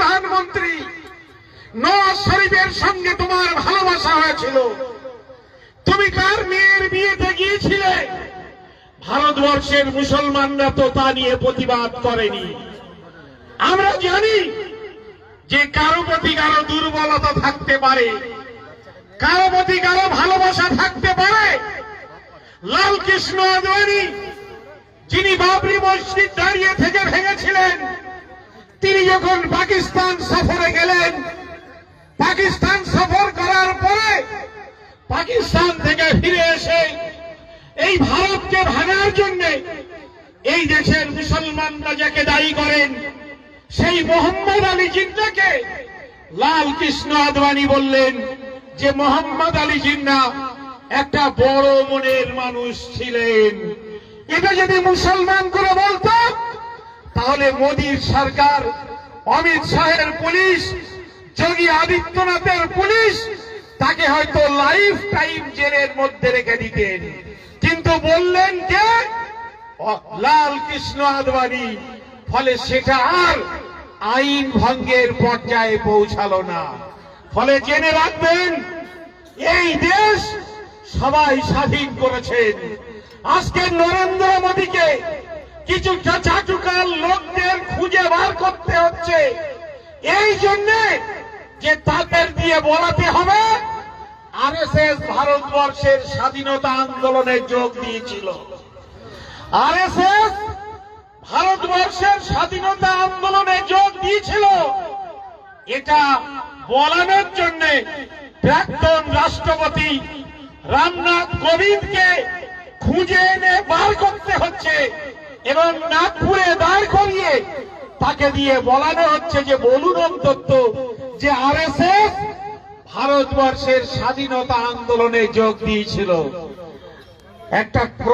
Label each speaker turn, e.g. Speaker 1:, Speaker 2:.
Speaker 1: প্রধানমন্ত্রী নওয়াজ শরীফের সঙ্গে তোমার ভালোবাসা হয়েছিল। তুমি কার মেয়ের বিয়েতে গিয়েছিলে? ভারতবর্ষের মুসলমানরা তো তা নিয়ে প্রতিবাদ করেনি। আমরা জানি যে কারও প্রতি কারও দুর্বলতা থাকতে পারে, কারও প্রতি কারও ভালোবাসা থাকতে পারে। লাল কৃষ্ণ আদবানি, যিনি বাবরি মসজিদ দাঁড়িয়ে থেকে ভেঙেছিলেন তিনি যখন পাকিস্তান সফরে গেলেন, পাকিস্তান সফর করার পরে পাকিস্তান থেকে ফিরে এসে এই ভারতকে ভাঙার জন্য এই দেশের মুসলমানরা যাকে দায়ী করেন, সেই মোহাম্মদ আলী জিন্নাকে লাল কৃষ্ণ আদবানি বললেন যে, মোহাম্মদ আলী জিন্না একটা বড় মনের মানুষ ছিলেন। এটা যদি মুসলমান করে বলতো তাহলে মোদীর সরকার, অমিত শাহের পুলিশ, যোগী আদিত্যনাথের পুলিশ, তাকে হয়তো লাইফ টাইম জেলের মধ্যে রেখে দিতেন। কিন্তু বললেন যে লাল কৃষ্ণ আদবানি। ফলে সেটা আর আইন ভঙ্গের পর্যায়ে পৌঁছালো না। ফলে জেনে রাখবেন, এই দেশ সবাই স্বাধীন করেছেন। আজকে নরেন্দ্র কিছু চাটুকার লোকদের খুঁজে বার করতে হচ্ছে। এই জন্যে যে তাদের দিয়ে বলাতে হবে, আরএসএস ভারতবর্ষের স্বাধীনতা আন্দোলনে যোগ দিয়েছিল। আরএসএস ভারতবর্ষের স্বাধীনতা আন্দোলনে যোগ দিয়েছিল। এটা বলানোর জন্য প্রাক্তন রাষ্ট্রপতি রামনাথ কোবিন্দকে খুঁজে এনে বার করতে হচ্ছে। এবং নাগপুরে দাঁড় করিয়ে তাকে দিয়ে বলানো হচ্ছে যে বলুন অন্তত যে আর ভারতবর্ষের স্বাধীনতা আন্দোলনে যোগ দিয়েছিল। একটা